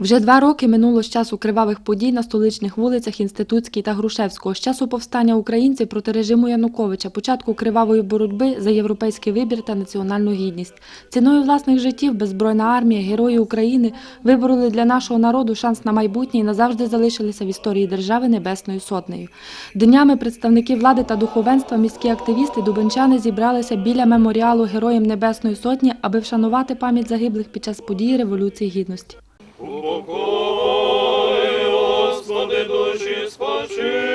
Вже два роки минуло з часу кривавих подій на столичних вулицях Інститутській та Грушевського, з часу повстання українців проти режиму Януковича, початку кривавої боротьби за європейський вибір та національну гідність. Ціною власних життів беззбройна армія, герої України вибороли для нашого народу шанс на майбутнє і назавжди залишилися в історії держави Небесною Сотнею. Днями представники влади та духовенства, міські активісти, дубенчани зібралися біля меморіалу Героям Небесної Сотні, аби вшанувати пам'ять загиблих під час події Революції Гідності. Упокой, Господи, душі спочили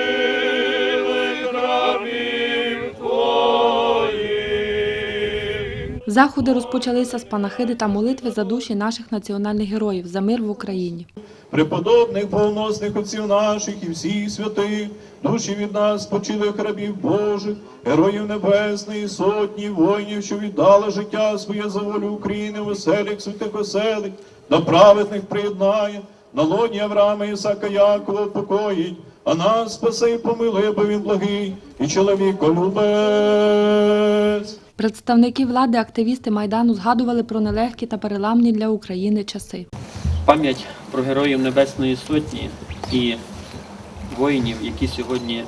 Заходи розпочалися з панахиди та молитви за душі наших національних героїв за мир в Україні. Преподобних повносних отців наших і всіх святих, душі від нас спочилих рабів Божих, героїв небесної, сотні воїнів, що віддали життя своє за волю України, веселих святих оселих, до праведних приєднає, на лоні Авраама Ісака Якова покоїть, а нас спаси і помилуй, бо він благий і чоловіколюбець. Представники влади, активісти Майдану згадували про нелегкі та переламні для України часи. Пам'ять про героїв Небесної Сотні і воїнів, які сьогодні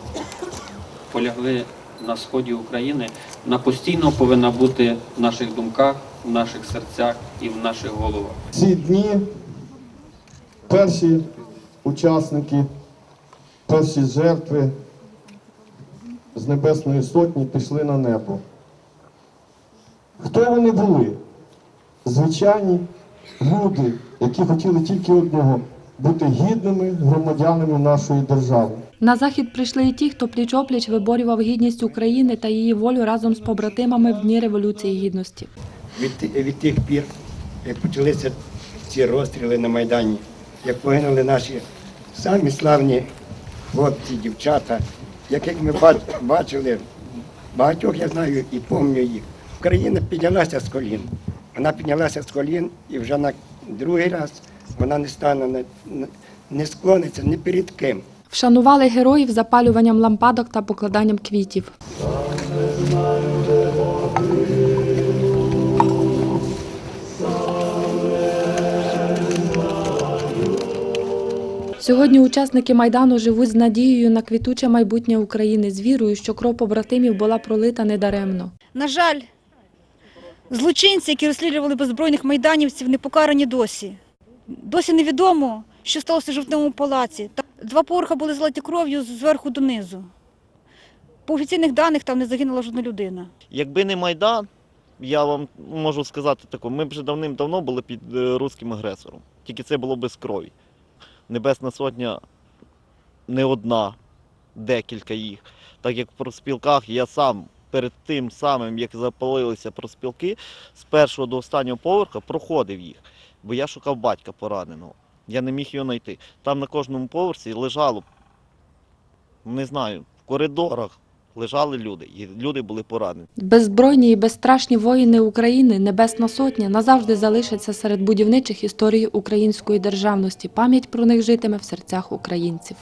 полягли на сході України, вона постійно повинна бути в наших думках, в наших серцях і в наших головах. ці дні перші учасники, перші жертви з Небесної Сотні пішли на небо. Хто вони були? Звичайні люди, які хотіли тільки одного бути гідними громадянами нашої держави. На захід прийшли і ті, хто пліч-опліч виборював гідність України та її волю разом з побратимами в дні Революції Гідності. від, від тих пір, як почалися ці розстріли на Майдані, як погинули наші самі славні хлопці, дівчата, яких ми бачили, багатьох я знаю і пам'ятаю їх. Україна піднялася з колін. Вона піднялася з колін і вже на другий раз вона не стане, не склониться ні перед ким. Вшанували героїв запалюванням лампадок та покладанням квітів. Сьогодні учасники Майдану живуть з надією на квітуче майбутнє України, з вірою, що кров побратимів була пролита недаремно. На жаль, злочинці, які розслідували беззбройних майданівців, не покарані досі. Досі невідомо, що сталося в жовтневому палаці. Два поверха були залиті кров'ю зверху донизу. По офіційних даних там не загинула жодна людина. Якби не Майдан, я вам можу сказати таке, ми б вже давним-давно були під е, руським агресором. Тільки це було без крові. Небесна сотня не одна, декілька їх. Так як в проспілках я сам перед тим самим, як запалилися проспілки, з першого до останнього поверха проходив їх, бо я шукав батька пораненого. Я не міг його знайти. Там на кожному поверсі лежало, не знаю, в коридорах лежали люди, і люди були поранені. Беззбройні і безстрашні воїни України, Небесна Сотня, назавжди залишаться серед будівничих історій української державності. Пам'ять про них житиме в серцях українців.